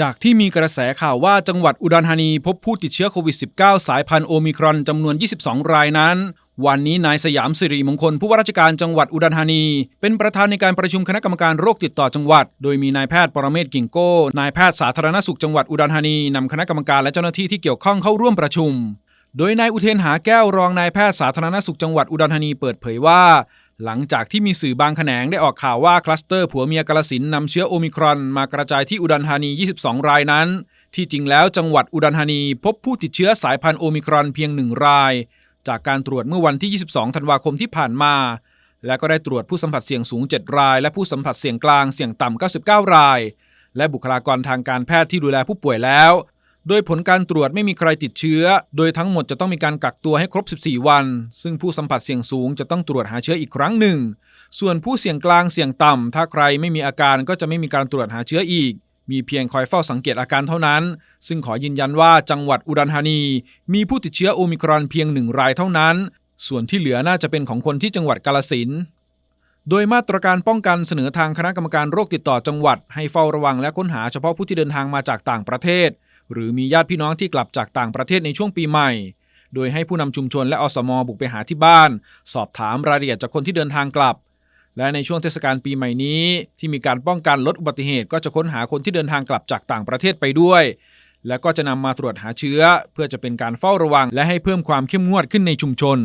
จากที่มีกระแสข่าวว่าจังหวัดอุดรธานีพบผู้ติดเชื้อโควิด -19 สายพันธุ์โอมิครอนจำนวน 22 รายนั้น วันนี้นายสยามสิริมงคลผู้ว่าราชการจังหวัดอุดรธานี เป็นประธานในการประชุมคณะกรรมการโรคติดต่อจังหวัด โดยมีนายแพทย์ปรเมศกิ่งโก้นายแพทย์สาธารณสุขจังหวัดอุดรธานีนำคณะกรรมการและเจ้าหน้าที่ที่เกี่ยวข้องเข้าร่วมประชุม โดยนายอุเทนหาแก้วรองนายแพทย์สาธารณสุขจังหวัดอุดรธานีเปิดเผยว่า หลังจากที่มีสื่อบางแขนงได้ออกข่าวว่าคลัสเตอร์ผัวเมียกาลสินนำเชื้อโอมิครอนมากระจายที่อุดรธานี 22 รายนั้น ที่จริงแล้วจังหวัดอุดรธานีพบผู้ติดเชื้อสายพันธุ์โอมิครอนเพียงหนึ่งราย จากการตรวจเมื่อวันที่ 22 ธันวาคมที่ผ่านมา และก็ได้ตรวจผู้สัมผัสเสี่ยงสูง 7 ราย และผู้สัมผัสเสี่ยงกลางเสี่ยงต่ำ 99 ราย และบุคลากรทางการแพทย์ที่ดูแลผู้ป่วยแล้ว โดยผลการตรวจไม่มีใครติดเชื้อ โดยทั้งหมดจะต้องมีการกักตัวให้ครบ 14 วัน ซึ่งผู้สัมผัสเสี่ยงสูงจะต้องตรวจหาเชื้ออีกครั้งหนึ่ง ส่วนผู้เสี่ยงกลางเสี่ยงต่ำ ถ้าใครไม่มีอาการก็จะไม่มีการตรวจหาเชื้ออีก มีเพียงคอยเฝ้าสังเกตอาการเท่านั้น ซึ่งขอยืนยันว่าจังหวัดอุดรธานี มีผู้ติดเชื้อโอมิครอนเพียงหนึ่งรายเท่านั้น ส่วนที่เหลือน่าจะเป็นของคนที่จังหวัดกาลสินโดยมาตรการป้องกันเสนอทางคณะกรรมการโรคติดต่อจังหวัด ให้เฝ้าระวังและค้นหาเฉพาะผู้ที่เดินทางมาจากต่างประเทศ หรือมีญาติพี่น้องที่กลับจากต่างประเทศในช่วงปีใหม่ โดยให้ผู้นำชุมชนและอสมบุกไปหาที่บ้าน สอบถามรายละเอียดจากคนที่เดินทางกลับ และในช่วงเทศกาลปีใหม่นี้ ที่มีการป้องกันลดอุบัติเหตุ ก็จะค้นหาคนที่เดินทางกลับจากต่างประเทศไปด้วย และก็จะนำมาตรวจหาเชื้อ เพื่อจะเป็นการเฝ้าระวัง และให้เพิ่มความเข้มงวดขึ้นในชุมชน